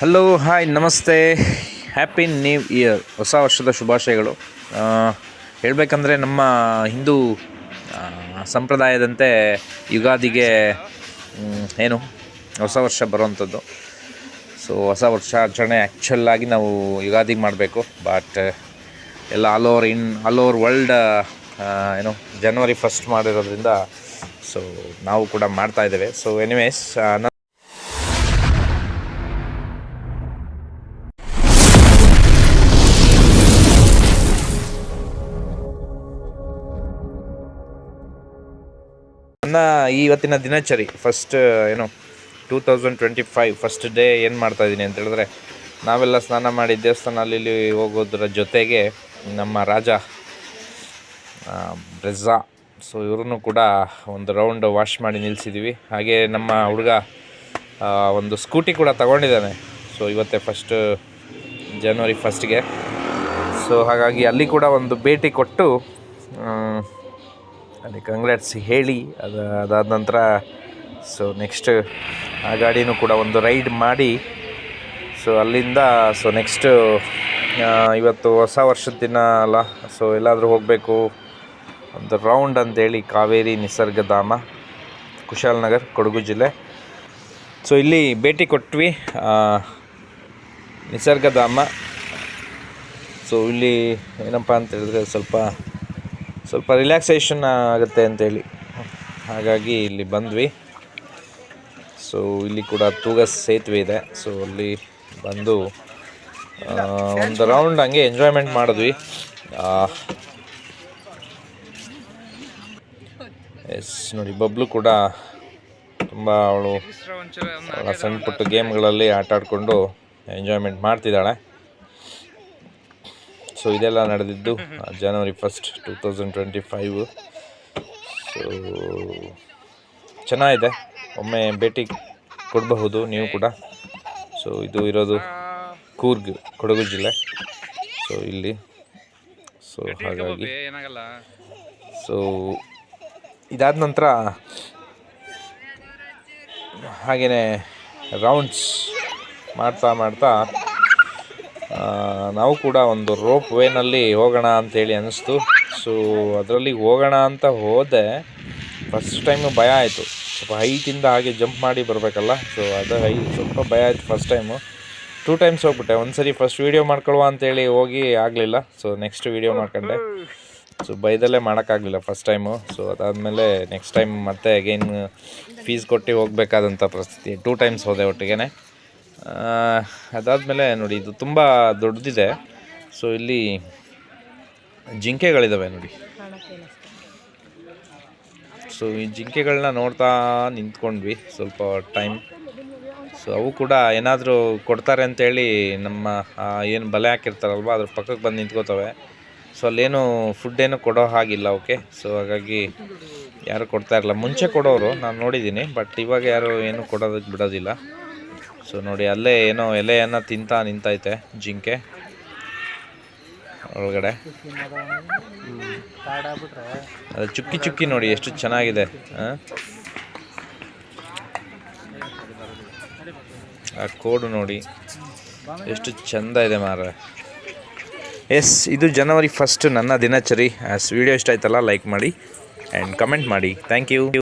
Hello hi ನಮಸ್ತೆ. Happy new year ಹೊಸ ವರ್ಷದ ಶುಭಾಶಯಗಳು. ಹೇಳಬೇಕಂದ್ರೆ ನಮ್ಮ ಹಿಂದೂ ಸಂಪ್ರದಾಯದಂತೆ ಯುಗಾದಿಗೆ ಏನು, ಹೊಸ ವರ್ಷ ಬರುವಂಥದ್ದು. ಸೊ ಹೊಸ ವರ್ಷ ಆಚರಣೆ ಆ್ಯಕ್ಚುಲ್ ಆಗಿ ನಾವು ಯುಗಾದಿಗೆ ಮಾಡಬೇಕು. ಬಟ್ ಎಲ್ಲ all over in all over world ಏನು ಜನವರಿ ಫಸ್ಟ್ ಮಾಡಿರೋದ್ರಿಂದ ಸೊ ನಾವು ಕೂಡ ಮಾಡ್ತಾ ಇದ್ದೇವೆ. ಸೊ ಎನಿವೇಸ್ ನನ್ನ ಇವತ್ತಿನ ದಿನಚರಿ ಫಸ್ಟ್ ಏನು two thousand twenty five first day ಏನು ಮಾಡ್ತಾಯಿದ್ದೀನಿ ಅಂತ ಹೇಳಿದ್ರೆ, ನಾವೆಲ್ಲ ಸ್ನಾನ ಮಾಡಿ ದೇವಸ್ಥಾನ ಅಲ್ಲಿ ಹೋಗೋದ್ರ ಜೊತೆಗೆ ನಮ್ಮ ರಾಜ ಬ್ರೆಜಾ ಸೊ ಇವ್ರೂ ಕೂಡ ಒಂದು ರೌಂಡ್ ವಾಶ್ ಮಾಡಿ ನಿಲ್ಲಿಸಿದ್ದೀವಿ ಹಾಗೆ ನಮ್ಮ ಹುಡುಗ ಒಂದು ಸ್ಕೂಟಿ ಕೂಡ ತಗೊಂಡಿದ್ದಾನೆ. ಸೊ ಇವತ್ತೇ ಫಸ್ಟ್ ಜನವರಿ ಫಸ್ಟ್ಗೆ ಸೊ ಹಾಗಾಗಿ ಅಲ್ಲಿ ಕೂಡ ಒಂದು ಭೇಟಿ ಕೊಟ್ಟು ಅಲ್ಲಿ ಕಂಗ್ರಾಟ್ಸ್ ಹೇಳಿ, ಅದು, ಅದಾದ ನಂತರ ಸೊ ನೆಕ್ಸ್ಟ್ ಆ ಗಾಡಿನೂ ಕೂಡ ಒಂದು ರೈಡ್ ಮಾಡಿ ಸೊ ಅಲ್ಲಿಂದ ಸೊ ನೆಕ್ಸ್ಟು ಇವತ್ತು ಹೊಸ ವರ್ಷದ ದಿನ ಅಲ್ಲ ಸೊ ಎಲ್ಲಾದರೂ ಹೋಗಬೇಕು, ಒಂದು ರೌಂಡ್ ಅಂತೇಳಿ ಕಾವೇರಿ ನಿಸರ್ಗಧಾಮ ಕುಶಾಲನಗರ್ ಕೊಡಗು ಜಿಲ್ಲೆ. ಸೊ ಇಲ್ಲಿ ಭೇಟಿ ಕೊಟ್ವಿ ನಿಸರ್ಗಧಾಮ ಸೊ ಇಲ್ಲಿ ಏನಪ್ಪ ಅಂತ ಹೇಳಿದ್ರೆ ಸ್ವಲ್ಪ ಸ್ವಲ್ಪ ರಿಲ್ಯಾಕ್ಸೇಷನ್ ಆಗುತ್ತೆ ಅಂತೇಳಿ. ಹಾಗಾಗಿ ಇಲ್ಲಿ ಬಂದ್ವಿ. ಸೊ ಇಲ್ಲಿ ಕೂಡ ತೂಗ ಸೇತುವೆ ಇದೆ. ಸೊ ಅಲ್ಲಿ ಬಂದು ಒಂದು ರೌಂಡ್ ಹಂಗೆ ಎಂಜಾಯ್ಮೆಂಟ್ ಮಾಡಿದ್ವಿ. ಎಸ್ ನೋಡಿ ಬಬ್ಲು ಕೂಡ ತುಂಬ ಅವಳು ಅವಳ ಸಣ್ಣ ಪುಟ್ಟ ಗೇಮ್ಗಳಲ್ಲಿ ಆಟ ಆಡಿಕೊಂಡು ಎಂಜಾಯ್ಮೆಂಟ್ ಮಾಡ್ತಿದ್ದಾಳೆ. ಸೊ ಇದೆಲ್ಲ ನಡೆದಿದ್ದು January first two thousand twenty five so ಚೆನ್ನಾಗಿದೆ. ಒಮ್ಮೆ ಭೇಟಿ ಕೊಡಬಹುದು ನೀವು ಕೂಡ. ಸೊ ಇದು ಇರೋದು ಕೂರ್ಗ್ ಕೊಡಗು ಜಿಲ್ಲೆ. ಸೊ ಇಲ್ಲಿ. ಸೊ ಹಾಗಾಗಿ. ಸೊ ಇದಾದ ನಂತರ ಹಾಗೆಯೇ ರೌಂಡ್ಸ್ ಮಾಡ್ತಾ ಮಾಡ್ತಾ ನಾವು ಕೂಡ ಒಂದು ರೋಪ್ ವೇನಲ್ಲಿ ಹೋಗೋಣ ಅಂತೇಳಿ ಅನ್ನಿಸ್ತು ಸೊ ಅದರಲ್ಲಿ ಹೋಗೋಣ ಅಂತ ಹೋದೆ. ಫಸ್ಟ್ ಟೈಮು ಭಯ ಆಯಿತು. ಸ್ವಲ್ಪ ಹೈಟಿಂದ ಹಾಗೆ ಜಂಪ್ ಮಾಡಿ ಬರಬೇಕಲ್ಲ? ಸೊ ಅದು ಹೈ, ಸ್ವಲ್ಪ ಭಯ ಆಯಿತು ಫಸ್ಟ್ ಟೈಮು ಟೂ ಟೈಮ್ಸ್ ಹೋಗ್ಬಿಟ್ಟೆ. ಒಂದು ಸರಿ ಫಸ್ಟ್ ವೀಡಿಯೋ ಮಾಡ್ಕೊಳ್ಳುವ ಅಂತೇಳಿ ಹೋಗಿ ಆಗಲಿಲ್ಲ. ಸೊ ನೆಕ್ಸ್ಟ್ ವೀಡಿಯೋ ಮಾಡ್ಕೊಂಡೆ. ಸೊ ಬೈದಲ್ಲೇ ಮಾಡೋಕ್ಕಾಗಲಿಲ್ಲ ಫಸ್ಟ್ ಟೈಮು ಸೊ ಅದಾದಮೇಲೆ ನೆಕ್ಸ್ಟ್ ಟೈಮ್ ಮತ್ತೆ ಅಗೈನ್ ಫೀಸ್ ಕೊಟ್ಟು ಹೋಗಬೇಕಾದಂಥ ಪರಿಸ್ಥಿತಿ. ಟೂ ಟೈಮ್ಸ್ ಹೋದೆ ಒಟ್ಟಿಗೆ ಅದಾದಮೇಲೆ ನೋಡಿ, ಇದು ತುಂಬ ದೊಡ್ಡದಿದೆ. ಸೊ ಇಲ್ಲಿ ಜಿಂಕೆಗಳಿದ್ದಾವೆ ನೋಡಿ. ಸೊ ಈ ಜಿಂಕೆಗಳನ್ನ ನೋಡ್ತಾ ನಿಂತ್ಕೊಂಡ್ವಿ ಸ್ವಲ್ಪ ಟೈಮ್ ಸೊ ಅವು ಕೂಡ ಏನಾದರೂ ಕೊಡ್ತಾರೆ ಅಂತೇಳಿ ನಮ್ಮ ಏನು ಬಲೆ ಹಾಕಿರ್ತಾರಲ್ವ, ಅದ್ರ ಪಕ್ಕಕ್ಕೆ ಬಂದು ನಿಂತ್ಕೋತವೆ. ಸೊ ಅಲ್ಲೇನು ಫುಡ್ ಏನು ಕೊಡೋ ಹಾಗಿಲ್ಲ ಓಕೆ ಸೊ ಹಾಗಾಗಿ ಯಾರು ಕೊಡ್ತಾ ಇರಲ್ಲ ಮುಂಚೆ ಕೊಡೋರು, ನಾನು ನೋಡಿದ್ದೀನಿ ಬಟ್ ಇವಾಗ ಯಾರು ಏನು ಕೊಡೋದಕ್ಕೆ ಬಿಡೋದಿಲ್ಲ. ಸೊ ನೋಡಿ, ಅಲ್ಲೇ ಏನೋ ಎಲೆಯನ್ನು ತಿಂತಾ ನಿಂತೈತೆ ಜಿಂಕೆ. ಒಳಗಡೆ. ಅದು ಚುಕ್ಕಿ ಚುಕ್ಕಿ ನೋಡಿ, ಎಷ್ಟು ಚೆನ್ನಾಗಿದೆ, ಆ? ಕೋಡು ನೋಡಿ, ಎಷ್ಟು ಚಂದ ಇದೆ ಮಾರ ಎಸ್, ಇದು ಜನವರಿ ಫಸ್ಟ್ ನನ್ನ ದಿನಚರಿ. ವಿಡಿಯೋ ಇಷ್ಟ ಆಯ್ತಲ್ಲ, ಲೈಕ್ ಮಾಡಿ, ಆ್ಯಂಡ್ ಕಮೆಂಟ್ ಮಾಡಿ. Thank you.